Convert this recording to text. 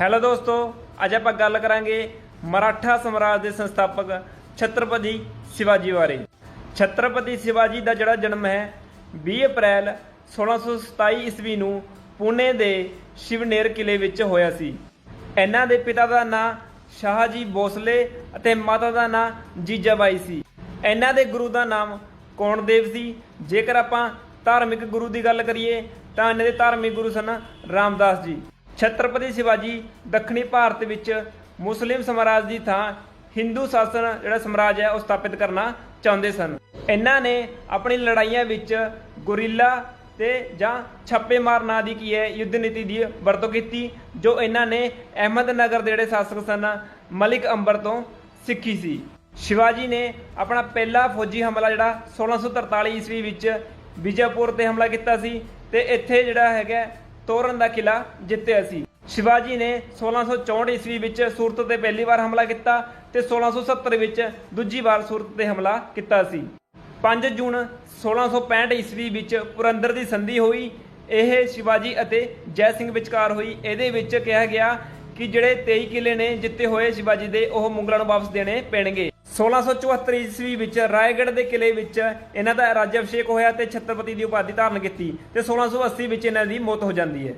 Hello ਦੋਸਤੋ, ਅੱਜ ਆਪਾਂ ਗੱਲ ਕਰਾਂਗੇ ਮਰਾਠਾ ਸਮਰਾਜ ਦੇ ਸੰਸਥਾਪਕ ਛਤਰਪਤੀ ਸ਼ਿਵਾਜੀ ਬਾਰੇ। ਛਤਰਪਤੀ ਸ਼ਿਵਾਜੀ ਦਾ ਜਿਹੜਾ ਜਨਮ ਹੈ 20 ਅਪ੍ਰੈਲ 1627 ਈਸਵੀ ਨੂੰ ਪੁਣੇ ਦੇ ਸ਼ਿਵਨੇਰ ਕਿਲੇ ਵਿੱਚ ਹੋਇਆ ਸੀ। ਇਹਨਾਂ ਦੇ ਪਿਤਾ ਦਾ ਨਾਂ ਸ਼ਾਹਜੀ ਬੋਸਲੇ ਅਤੇ ਮਾਤਾ ਦਾ ਨਾਂ ਜੀਜਾਬਾਈ ਸੀ। ਇਹਨਾਂ ਦੇ ਗੁਰੂ ਦਾ ਨਾਮ ਕੌਣਦੇਵ ਸੀ। ਜੇਕਰ ਆਪਾਂ ਧਾਰਮਿਕ ਗੁਰੂ ਦੀ ਗੱਲ ਕਰੀਏ, ਤਾਂ ਇਹਨਾਂ ਦੇ ਧਾਰਮਿਕ ਗੁਰੂ ਸਨ ਰਾਮਦਾਸ ਜੀ। ਛਤਰਪਤੀ ਸ਼ਿਵਾਜੀ ਦੱਖਣੀ ਭਾਰਤ ਵਿੱਚ ਮੁਸਲਿਮ ਸਮਰਾਜ ਦੀ ਥਾਂ ਹਿੰਦੂ ਸ਼ਾਸਨ ਜਿਹੜਾ ਸਮਰਾਜ ਹੈ ਉਹ ਸਥਾਪਿਤ ਕਰਨਾ ਚਾਹੁੰਦੇ ਸਨ। ਇਹਨਾਂ ਨੇ ਆਪਣੀ ਲੜਾਈਆਂ ਵਿੱਚ ਗੁਰੀਲਾ ਤੇ ਜਾਂ ਛੱਪੇ ਨਾਂ ਦੀ ਕੀ ਹੈ, ਯੁੱਧ ਨੀਤੀ ਦੀ ਵਰਤੋਂ ਕੀਤੀ, ਜੋ ਇਹਨਾਂ ਨੇ ਅਹਿਮਦ ਨਗਰ ਦੇ ਜਿਹੜੇ ਸ਼ਾਸਕ ਸਨ, ਮਲਿਕ ਅੰਬਰ ਤੋਂ ਸਿੱਖੀ ਸੀ। ਸ਼ਿਵਾਜੀ ਨੇ ਆਪਣਾ ਪਹਿਲਾ ਫੌਜੀ ਹਮਲਾ ਜਿਹੜਾ 1643 ਈਸਵੀ ਵਿੱਚ ਵਿਜੈਪੁਰ ਤੇ ਹਮਲਾ ਕੀਤਾ ਸੀ ਤੇ ਇੱਥੇ ਜਿਹੜਾ ਹੈਗਾ ਤੋਰਨ ਦਾ ਕਿਲਾ ਜਿੱਤਿਆ ਸੀ। ਸ਼ਿਵਾਜੀ ਨੇ 1664 ਈਸਵੀ ਵਿੱਚ ਸੂਰਤ ਤੇ ਪਹਿਲੀ ਵਾਰ ਹਮਲਾ ਕੀਤਾ ਤੇ 1670 ਵਿੱਚ ਦੂਜੀ ਵਾਰ ਸੂਰਤ ਤੇ ਹਮਲਾ ਕੀਤਾ ਸੀ। 5 ਜੂਨ 1665 ਈਸਵੀ ਵਿੱਚ ਪੁਰੰਦਰ ਦੀ ਸੰਧੀ ਹੋਈ। ਇਹ ਸ਼ਿਵਾਜੀ ਅਤੇ ਜੈ ਸਿੰਘ ਵਿਚਕਾਰ ਹੋਈ। ਇਹਦੇ ਵਿੱਚ ਕਿਹਾ ਗਿਆ ਕਿ ਜਿਹੜੇ 23 ਕਿਲੇ ਨੇ ਜਿੱਤੇ ਹੋਏ ਸ਼ਿਵਾਜੀ ਦੇ ਉਹ ਮੁਗਲਾਂ ਨੂੰ ਵਾਪਸ ਦੇਣੇ ਪੈਣਗੇ। 1674 ਈਸਵੀ ਵਿੱਚ ਰਾਏਗੜ੍ਹ ਦੇ ਕਿਲੇ ਵਿੱਚ ਇਹਨਾਂ ਦਾ ਰਾਜ ਅਭਿਸ਼ੇਕ ਹੋਇਆ ਤੇ ਛਤਰਪਤੀ ਦੀ ਉਪਾਧੀ ਧਾਰਨ ਕੀਤੀ ਤੇ 1680 ਵਿੱਚ ਇਹਨਾਂ ਦੀ ਮੌਤ ਹੋ ਜਾਂਦੀ ਹੈ।